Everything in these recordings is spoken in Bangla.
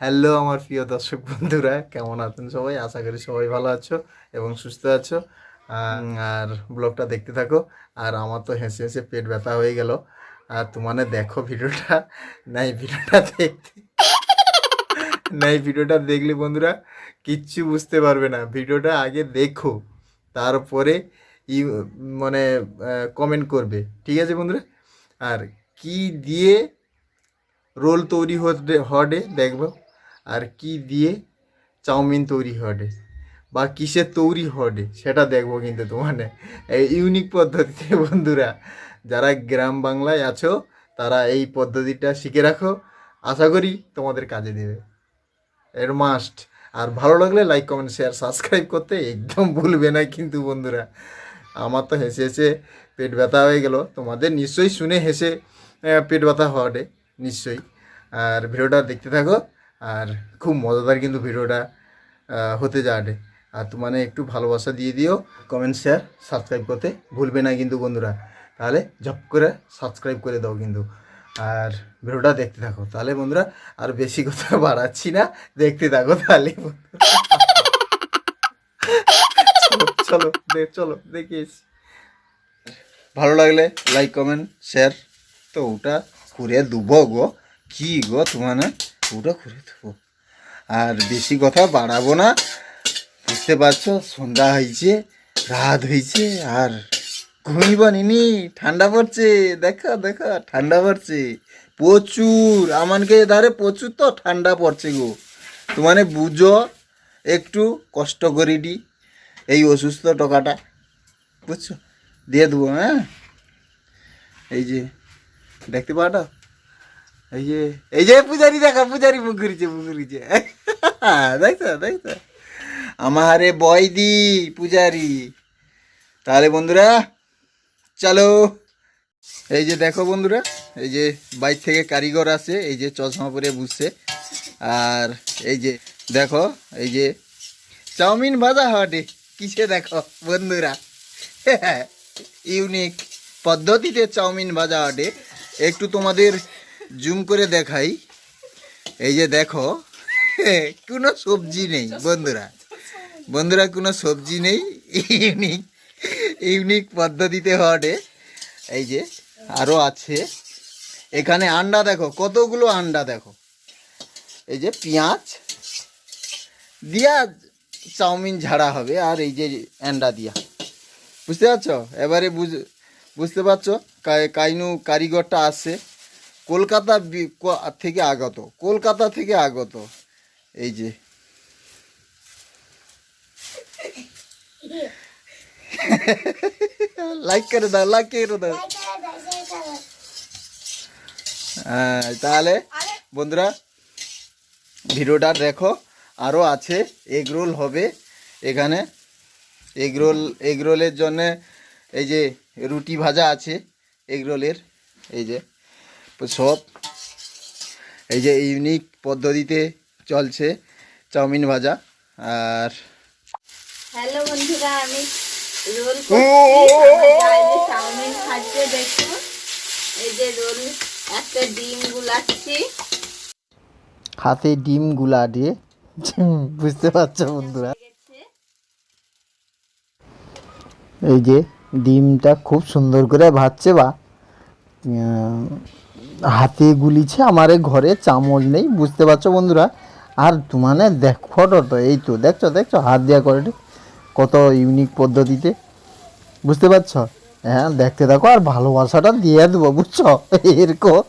হ্যালো আমার প্রিয় দর্শক বন্ধুরা, কেমন আছেন সবাই? আশা করি সবাই ভালো আছো এবং সুস্থ আছো। আর ব্লগটা দেখতে থাকো। আর আমার তো হেসে হেসে পেট ব্যথা হয়ে গেল। আর তোমানে দেখো ভিডিওটা। নাই, ভিডিওটা দেখতে। নাই, ভিডিওটা দেখলে বন্ধুরা কিচ্ছু বুঝতে পারবে না। ভিডিওটা আগে দেখো, তারপরে ই মানে কমেন্ট করবে। ঠিক আছে বন্ধুরা? আর কি দিয়ে রোল তৈরি হতে হডে দেখব। আর কি দিয়ে চাউমিন তৈরি হডে বা কিসের তৈরি হডে সেটা দেখব কিন্তু তোমানে। এই ইউনিক পদ্ধতিতে বন্ধুরা, যারা গ্রাম বাংলায় আছো, তারা এই পদ্ধতিটা শিখে রাখো। আশা করি তোমাদের কাজে দেবে। এর মাস্ট আর ভালো লাগলে লাইক কমেন্ট শেয়ার সাবস্ক্রাইব করতে একদম ভুলবে না কিন্তু বন্ধুরা। আমার তো হেসে হেসে পেট ব্যথা হয়ে গেল। তোমাদের নিশ্চয়ই শুনে হেসে পেট ব্যথা হওয়াটে, নিশ্চয়ই। আর ভিডিওটা দেখতে থাকো। আর খুব মজাদার কিন্তু ভিডিওটা হতে যাবে আর তোমার একটু ভালোবাসা দিয়ে দিও কমেন্ট শেয়ার সাবস্ক্রাইব করতে ভুলবে না কিন্তু বন্ধুরা। তাহলে ঝপ করে সাবস্ক্রাইব করে দাও কিন্তু। আর ভিডিওটা দেখতে থাকো। তাহলে বন্ধুরা আর বেশি কথা বাড়াচ্ছি না দেখতে থাকো তাহলে। চলো, চলো দেখিস ভালো লাগলে লাইক কমেন্ট শেয়ার তো ওটা করে দেবো গো। কি গো তোমার? ওটা করে দেবো। আর বেশি কথা বাড়াবো না। বুঝতে পারছ? সন্ধ্যা হয়েছে, রাত হয়েছে, আর ঘুমিব নিনি ঠান্ডা পড়ছে। দেখা দেখা, ঠান্ডা পড়ছে। প্রচুর আমাকে ধারে প্রচুর তো ঠান্ডা পড়ছে গো। তোমানে বুঝো, একটু কষ্ট করি দি, এই অসুস্থ টাকাটা। বুঝছ? দিয়ে দেবো হ্যাঁ? এই যে, দেখতে পাটা এই যে এই যে পূজারি দেখা পূজারি পুকুরিছে পুকুরিছে দেখছ দেখছ আমারে বয়দি পূজারি তাহলে বন্ধুরা চলো এই যে দেখো বন্ধুরা এই যে বাইর থেকে কারিগর আছে এই যে চশমা পরে বুঝছে আর এই যে দেখো এই যে চাউমিন ভাজা হটে কিসে দেখো বন্ধুরা ইউনিক পদ্ধতিতে চাউমিন ভাজা হটে একটু তোমাদের জুম করে দেখাই। এই যে দেখো, কোনো সবজি নেই, বন্ধুরা। বন্ধুরা, কোনো সবজি নেই, ইউনিক ইউনিক পদ্ধতিতে হটে। এই যে আরও আছে। এখানে আন্ডা দেখো, কতগুলো আন্ডা দেখো। এই যে পেঁয়াজ দিয়া চাউমিন ঝাড়া হবে, আর এই যে অ্যান্ডা দিয়া। বুঝতে পারছ? এবারে বুঝ বুঝতে পারছ? কাইনু কারিগরটা আসছে। কলকাতা থেকে আগত কলকাতা থেকে আগত। এই যে। লাইক করে দাও লাইক করে দাও। হ্যাঁ, তাহলে বন্ধুরা ভিডিওটা দেখো আরও আছে এগ রোল হবে এখানে। এগ রোল এগ রোলের জন্যে এই যে রুটি ভাজা আছে এগ রোলের এই যে। সব এই যে ইউনিক পদ্ধতিতে চলছে চাউমিন ভাজা আর হ্যালো বন্ধুরা আমি রোল চাউমিন খাচ্ছে দেখো এই যে রোল একটা ডিম গুলাচ্ছি হাতে ডিমগুলা দিয়ে বুঝতে পারছ বন্ধুরা এই যে ডিমটা খুব সুন্দর করে ভাজছে বা হাতে গুলিছে, আমার ঘরে চামচ নেই, বুঝতে পারছ বন্ধুরা? আর মানে দেখো তো এই তো দেখছ দেখছ, হাত দেওয়া করে কত ইউনিক পদ্ধতিতে, বুঝতে পারছ? হ্যাঁ দেখতে থাকো, আর ভালোবাসাটা দিয়ে দেবো, বুঝছ? এরকম,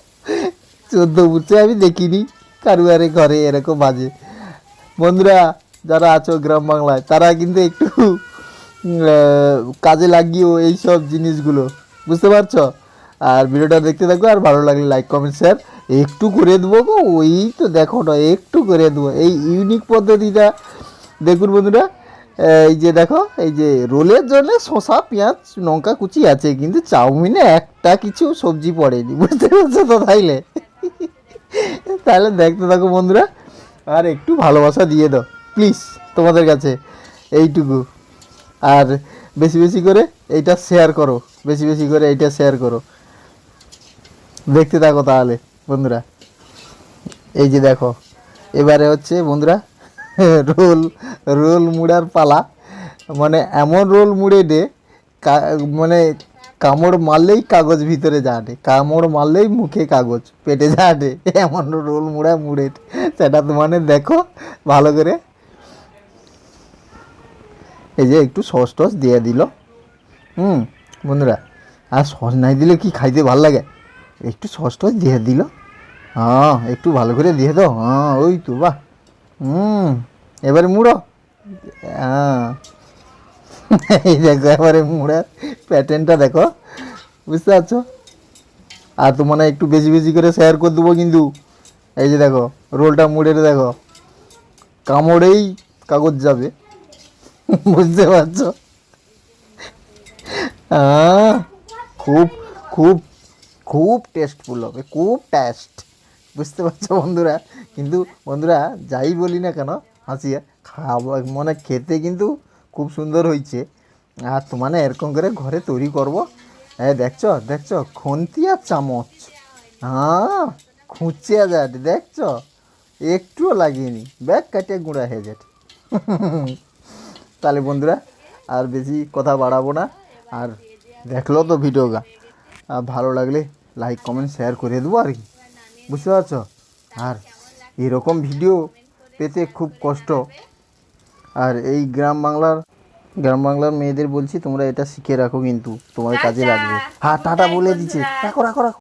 চোদ্দ বুঝতে আমি দেখিনি কারুয়ারে ঘরে এরকম বাজে। বন্ধুরা, যারা আছো গ্রাম বাংলায়, তারা কিন্তু একটু কাজে লাগিও এই সব জিনিসগুলো, বুঝতে পারছ? আর ভিডিওটা দেখতে থাকো, আর ভালো লাগলে লাইক কমেন্ট শেয়ার একটু করে দেবো গো, ওই তো দেখো না, একটু করে দেবো। এই ইউনিক পদ্ধতিটা, দেখুন বন্ধুরা, এই যে দেখো, এই যে রোলের জন্য শসা, পেঁয়াজ, লঙ্কা, কুচি আছে, কিন্তু চাউমিনে একটা কিছু সবজি পড়েনি, বুঝতে পারছ তো তাইলে? তাহলে দেখতে থাকো বন্ধুরা, আর একটু ভালোবাসা দিয়ে দাও প্লিজ তোমাদের কাছে, এইটুকু। আর বেশি বেশি করে এইটা শেয়ার করো, বেশি বেশি করে এইটা শেয়ার করো। দেখতে থাকো তাহলে, বন্ধুরা। এই যে দেখো, এবারে হচ্ছে বন্ধুরা, রোল রোল মুড়ার পালা। মানে এমন রোল মুড়ে দে মানে কামড় মারলেই কাগজ ভিতরে যা যাটে, কামড় মারলেই মুখে কাগজ পেটে যা যাটে, এমন রোল মুড়া মুড়ে সেটা তো মানে দেখো, ভালো করে। এই যে একটু সস টস দিয়ে দিল। হুম, বন্ধুরা, আর সস নাই দিলে কি খাইতে ভালো লাগে? একটু সস টস দিয়ে দিল। হ্যাঁ একটু ভালো করে দিয়ে দাও। হ্যাঁ ওই তো বাহ। হুম এবারে মুড়ো। হ্যাঁ। এই দেখো এবারে মুড়ার প্যাটার্নটা দেখো। বুঝতে পারছ? আর তো মানে একটু বেশি বেশি করে শেয়ার করে দেবো কিন্তু। এই যে দেখো রোলটা মুড়ে দেখো। কামড়েই কাগজ যাবে। বুঝতে পারছ? আহ, খুব খুব খুব টেস্টফুল হবে, খুব টেস্ট বুঝতে পারছ বন্ধুরা? কিন্তু বন্ধুরা, যাই বলি না কেন হাসিয়ে খাওয়া মানে খেতে কিন্তু খুব সুন্দর হয়েছে আর মানে এরকম করে ঘরে তৈরি করব। হ্যাঁ দেখছ? দেখছ? খুন্তি আর চামচ। হ্যাঁ খুঁচিয়া যাট দেখছ? একটুও লাগিয়েনি ব্যাগ কাটিয়ে গুঁড়া হয়ে যাট তাহলে বন্ধুরা, আর বেশি কথা বাড়াবো না। আর দেখল তো ভিডিওটা ভালো লাগলে লাইক কমেন্ট শেয়ার করে দেবো আর কি। বুঝতে পারছ? আর এরকম ভিডিও পেতে খুব কষ্ট। আর এই গ্রাম বাংলার গ্রাম বাংলার মেয়েদের বলছি তোমরা এটা শিখে রাখো কিন্তু তোমার কাজে লাগবে। হ্যাঁ টাটা বলে দিচ্ছে। রাখো রাখো রাখো।